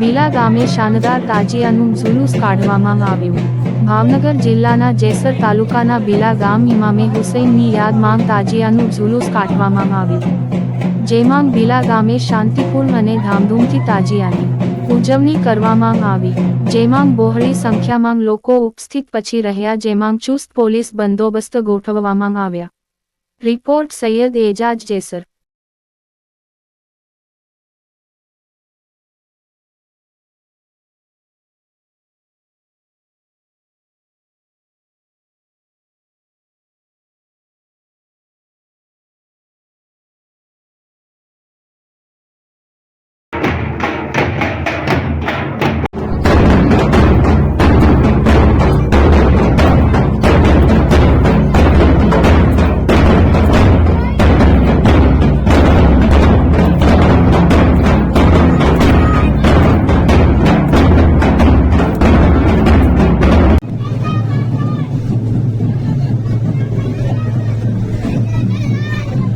બીલા ગામે શાનદાર તાજિયાનું ઝુલુસ કાઢવામાં આવ્યું. ભાવનગર જિલ્લાના જેસર તાલુકાના બીલા ગામ ઇમામે હુસૈનની યાદમાં તાજિયાનું ઝુલુસ કાઢવામાં આવ્યું. જેમાં બીલા ગામે શાંતિપૂર્ણ અને ધામધૂમથી તાજિયાની ઉજવણી કરવામાં આવી. જેમાં બહોળી સંખ્યામાં લોકો ઉપસ્થિત પછી રહ્યા જેમાં ચુસ્ત પોલીસ બંદોબસ્ત ગોઠવવામાં આવ્યા. રિપોર્ટ સૈયદ એજાજ જેસર.